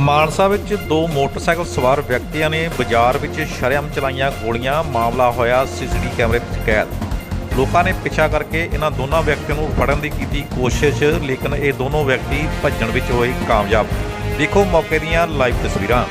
ਮਾਨਸਾ ਵਿੱਚ ਦੋ ਮੋਟਰਸਾਈਕਲ ਸਵਾਰ ਵਿਅਕਤੀਆਂ ਨੇ ਬਾਜ਼ਾਰ ਵਿੱਚ ਸ਼ਰੇਆਮ ਚਲਾਈਆਂ ਗੋਲੀਆਂ। ਮਾਮਲਾ ਹੋਇਆ ਸੀਸੀਟੀ ਕੈਮਰੇ ਵਿੱਚ ਕੈਦ। ਲੋਕਾਂ ਨੇ ਪਿੱਛਾ ਕਰਕੇ ਇਹਨਾਂ ਦੋਨਾਂ ਵਿਅਕਤੀਆਂ ਨੂੰ ਫੜਨ ਦੀ ਕੀਤੀ ਕੋਸ਼ਿਸ਼, ਲੇਕਿਨ ਇਹ ਦੋਨੋਂ ਵਿਅਕਤੀ ਭੱਜਣ ਵਿੱਚ ਹੋਏ ਕਾਮਯਾਬ। ਦੇਖੋ ਮੌਕੇ ਦੀਆਂ ਲਾਈਵ ਤਸਵੀਰਾਂ।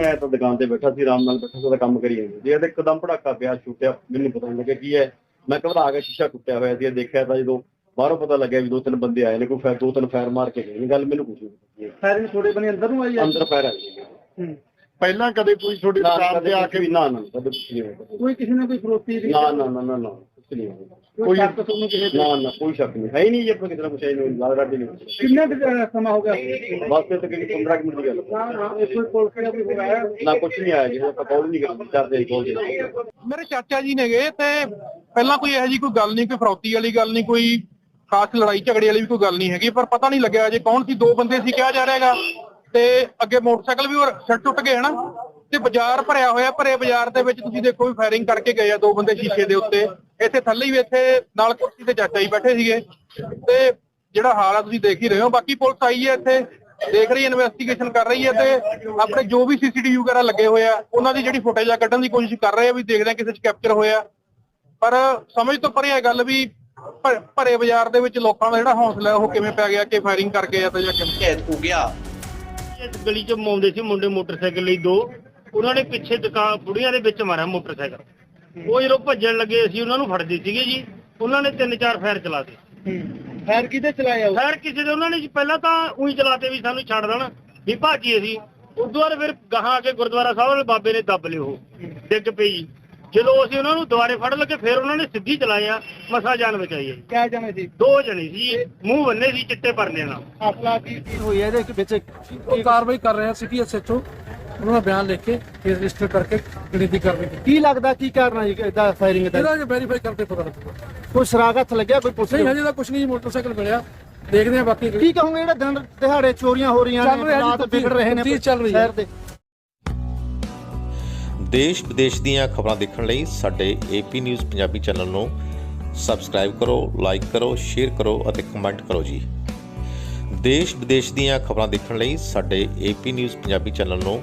ਮੈਂ ਤਾਂ ਦੁਕਾਨ ਤੇ ਬੈਠਾ ਸੀ ਆਰਾਮ ਨਾਲ ਬੈਠਾ ਸੀ ਤਾਂ ਕੰਮ ਕਰੀ ਜਾਂਦਾ ਜੇ ਇਹਦੇ ਇੱਕਦਮ ਪੜਾਕਾ ਪਿਆ ਛੁੱਟਿਆ ਮੈਨੂੰ ਪਤਾ ਨਹੀਂ ਲੱਗਿਆ ਕੀ ਹੈ। ਮੈਂ ਘਬਰਾ ਕੇ ਸ਼ੀਸ਼ਾ ਟੁੱਟਿਆ ਹੋਇਆ ਸੀ ਇਹ ਦੇਖਿਆ ਤਾਂ ਜਦੋਂ ਬਾਹਰੋਂ ਪਤਾ ਲੱਗਿਆ ਵੀ ਦੋ ਤਿੰਨ ਬੰਦੇ ਆਏ ਨੇ ਕੋਈ ਫੈਰ ਦੋ ਤਿੰਨ ਫੈਰ ਮਾਰ ਕੇ ਗਏ ਨੇ ਗੱਲ ਮੈਨੂੰ ਕੁਝ ਨਹੀਂ ਪਤਾ। ਫਾਇਰਿੰਗ ਥੋੜੇ ਬਣੇ ਅੰਦਰ ਨੂੰ ਆਈ ਹੈ? ਅੰਦਰ ਫੈਰ ਆ ਗਏ ਪਹਿਲਾਂ ਕਦੇ ਕੋਈ ਤੁਹਾਡੀ ਦੁਕਾਨ ਤੇ ਆ ਕੇ ਵੀ ਨਾ ਨਾ ਕਦੇ ਨਹੀਂ ਕੋਈ ਕਿਸੇ ਨੇ ਕੋਈ ਫਰੋਤੀ ਦੀ ਨਾ ਨਾ ਨਾ ਨਾ। ਨਹੀਂ ਕੋਈ ਸ਼ੱਕ ਤੁਹਾਨੂੰ ਕਿਸੇ ਤੇ? ਨਾ ਨਾ ਕੋਈ ਸ਼ੱਕ ਨਹੀਂ। ਹੈ ਹੀ ਨਹੀਂ ਜੇ ਆਪਾਂ ਕਿਤੇ ਕੁਛ ਹੈ ਨਹੀਂ ਲਾਲ ਰਾਡੀ ਨਹੀਂ ਕਿੰਨਾ ਕੁ, ਸਮਾਂ ਹੋ ਗਿਆ? ਬਸ ਤੇ ਤਕਰੀਬਨ 15 ਕੁ ਮਿੰਟ ਦੀ ਗੱਲ ਨਾ ਨਾ ਕੋਈ ਕਿਹੜਾ ਕੋਈ ਹੋਇਆ ਨਹੀਂ ਆਇਆ। ਜੀ। ਆਪਾਂ ਕਾਲ ਨਹੀਂ ਕਰਦੇ ਕਰਦੇ ਕਾਲ ਜੀ ਮੇਰੇ ਚਾਚਾ ਜੀ ਨੇਗੇ ਤੇ ਪਹਿਲਾਂ ਕੋਈ ਇਹੋ ਜੀ ਕੋਈ ਗੱਲ ਨਹੀਂ ਕੋਈ ਫਰੌਤੀ ਵਾਲੀ ਗੱਲ ਨਹੀਂ ਕੋਈ ਖਾਸ ਲੜਾਈ ਝਗੜੇ ਵਾਲੀ ਵੀ ਕੋਈ ਗੱਲ ਨਹੀਂ ਹੈਗੀ। ਪਰ ਪਤਾ ਨਹੀਂ ਲੱਗਿਆ ਅਜੇ ਕੌਣ ਸੀ ਦੋ ਬੰਦੇ ਸੀ ਕਿਹਾ ਜਾ ਰਿਹਾ ਹੈਗਾ। ਤੇ ਅੱਗੇ ਮੋਟਰਸਾਈਕਲ ਵੀ ਹੋਰ ਸਿਰ ਟੁੱਟ ਗਏ ਹਨਾ? ਤੇ ਬਾਜ਼ਾਰ ਭਰਿਆ ਹੋਇਆ ਭਰੇ ਬਾਜ਼ਾਰ ਦੇ ਵਿੱਚ ਤੁਸੀਂ ਦੇਖੋ ਵੀ ਫਾਇਰਿੰਗ ਕਰਕੇ ਗਏ ਆ ਦੋ ਬੰਦੇ ਸ਼ੀਸ਼ੇ ਦੇ ਉੱਤੇ। ਇੱਥੇ ਥੱਲੇ ਵੀ ਇੱਥੇ ਨਾਲ ਕੁਰਸੀ ਤੇ ਚਾਚਾ ਜੀ ਬੈਠੇ ਸੀਗੇ। ਤੇ ਜਿਹੜਾ ਹਾਲ ਆ ਤੁਸੀਂ ਦੇਖ ਹੀ ਰਹੇ ਹੋ। ਬਾਕੀ ਪੁਲਿਸ ਆਈ ਹੈ ਇੱਥੇ ਦੇਖ ਰਹੀ ਹੈ ਇਨਵੈਸਟੀਗੇਸ਼ਨ ਕਰ ਰਹੀ ਹੈ ਤੇ ਆਪਣੇ ਜੋ ਵੀ ਸੀਸੀਟੀਵੀ ਵਗੈਰਾ ਲੱਗੇ ਹੋਏ ਆ ਉਹਨਾਂ ਦੀ ਜਿਹੜੀ ਫੁਟੇਜ ਆ ਕੱਢਣ ਦੀ ਕੋਸ਼ਿਸ਼ ਕਰ ਰਹੇ ਆ ਵੀ ਦੇਖਦੇ ਆ ਕਿਸੇ 'ਚ ਕੈਪਚਰ ਹੋਇਆ। ਪਰ ਸਮਝ ਤੋਂ ਪਰੇ ਇਹ ਗੱਲ ਵੀ ਭਰੇ ਬਾਜ਼ਾਰ ਦੇ ਵਿੱਚ ਲੋਕਾਂ ਦਾ ਜਿਹੜਾ ਹੌਸਲਾ ਹੈ ਉਹ ਕਿਵੇਂ ਪੈ ਗਿਆ ਕਿ ਫਾਇਰਿੰਗ ਕਰ ਗਏ ਆ ਤੇ ਜਾਂ ਕਿਵੇਂ? ਕੈਦ ਹੋ ਗਿਆ। ਇਸ ਗਲੀ ਚ ਆਉਂਦੇ ਸੀ ਮੁੰਡੇ ਮੋਟਰਸਾਈਕਲ ਲਈ ਦੋ। ਉਹਨਾਂ ਨੇ ਪਿੱਛੇ ਦੁਕਾਨ ਬੁੜੀਆਂ ਦੇ ਵਿੱਚ ਮਾਰਿਆ ਮੋਟਰਸਾਈਕਲ। ਉਹ ਜਦੋਂ ਭੱਜਣ ਲੱਗੇ ਅਸੀਂ ਉਹਨਾਂ ਨੂੰ ਫੜਦੇ ਸੀਗੇ ਜੀ। ਉਹਨਾਂ ਨੇ ਤਿੰਨ ਚਾਰ ਫਾਇਰ ਚਲਾਤੇ ਫਾਇਰ ਕਿਹਦੇ ਚਲਾਇਆ ਉਹ? ਫਾਇਰ ਕਿਸੇ ਦੇ ਉਹਨਾਂ ਨੇ ਜੀ ਪਹਿਲਾਂ ਤਾਂ ਉਹੀ ਚਲਾਤੇ ਵੀ ਸਾਨੂੰ ਛੱਡ ਦੇਣ ਵੀ ਭਾਜੀਏ ਸੀ ਉਦੋਂ ਬਾਅਦ ਫਿਰ ਗਾਹਾਂ ਆ ਕੇ ਗੁਰਦੁਆਰਾ ਸਾਹਿਬ ਵਾਲੇ ਬਾਬੇ ਨੇ ਦੱਬ ਲਿਓ ਡਿੱਗ ਪਈ। ਜਦੋਂ ਅਸੀਂ ਉਹਨਾਂ ਨੂੰ ਦੁਬਾਰੇ ਫੜ ਲਗੇ ਫਿਰ ਉਹਨਾਂ ਨੇ ਸਿੱਧੀ ਚਲਾਇਆ ਮਸਾ ਜਾਨ ਬਚਾਈ ਹੈ ਜੀ। ਕਿਆ ਜਾਣੇ ਸੀ? ਦੋ ਜਣੇ ਸੀ ਮੂੰਹ ਬੰਨੇ ਸੀ ਚਿੱਟੇ ਪਰਨੇ ਨਾਲ। ਕੀ ਕੀ ਹੋਈ ਹੈ ਇਹਦੇ ਵਿੱਚ? ਉਹ ਕਾਰਵਾਈ ਕਰ ਰਹੇ ਆ ਸਿਟੀ ਐਸਐਚਓ ਉਹਨਾਂ ਦਾ ਬਿਆਨ ਲਿਖ ਕੇ ਕੇਸ ਰਜਿਸਟਰ ਕਰਕੇ ਗਣਿਤੀ ਕਾਰਵਾਈ ਕੀਤੀ। ਕੀ ਲੱਗਦਾ ਕੀ ਕਰਨਾ ਜੀ ਇਹਦਾ ਫਾਇਰਿੰਗ ਦਾ ਇਹਦਾ ਜੇ ਵੈਰੀਫਾਈ ਕਰਕੇ ਪਤਾ ਲੱਗੂਗਾ ਕੋਈ ਸਰਾਗ ਹੱਥ ਲੱਗਿਆ ਕੋਈ ਪੁਲਿਸ ਨਹੀਂ ਹਜੇ ਤਾਂ ਕੁਝ ਨਹੀਂ ਮੋਟਰਸਾਈਕਲ ਮਿਲਿਆ। ਦੇਖਦੇ ਆ ਬਾਕੀ ਕੀ ਕਹੋਗੇ ਜਿਹੜਾ ਦਿਨ ਦਿਹਾੜੇ ਚੋਰੀਆਂ ਹੋ ਰਹੀਆਂ ਨੇ ਹਾਲਾਤ ਵਿਗੜ ਰਹੇ ਨੇ ਤਫਤੀਸ਼ ਚੱਲ ਰਹੀ ਹੈ। ਸ਼ਹਿਰ ਦੇ। ਦੇਸ਼ ਵਿਦੇਸ਼ ਦੀਆਂ ਖਬਰਾਂ ਦੇਖਣ ਲਈ ਸਾਡੇ ਏਪੀ ਨਿਊਜ਼ ਪੰਜਾਬੀ ਚੈਨਲ ਨੂੰ ਸਬਸਕ੍ਰਾਈਬ ਕਰੋ ਲਾਈਕ ਕਰੋ ਸ਼ੇਅਰ ਕਰੋ ਅਤੇ ਕਮੈਂਟ ਕਰੋ ਜੀ। ਦੇਸ਼ ਵਿਦੇਸ਼ ਦੀਆਂ ਖਬਰਾਂ ਦੇਖਣ ਲਈ ਸਾਡੇ ਏਪੀ ਨਿਊਜ਼ ਪੰਜਾਬੀ ਚੈਨਲ ਨੂੰ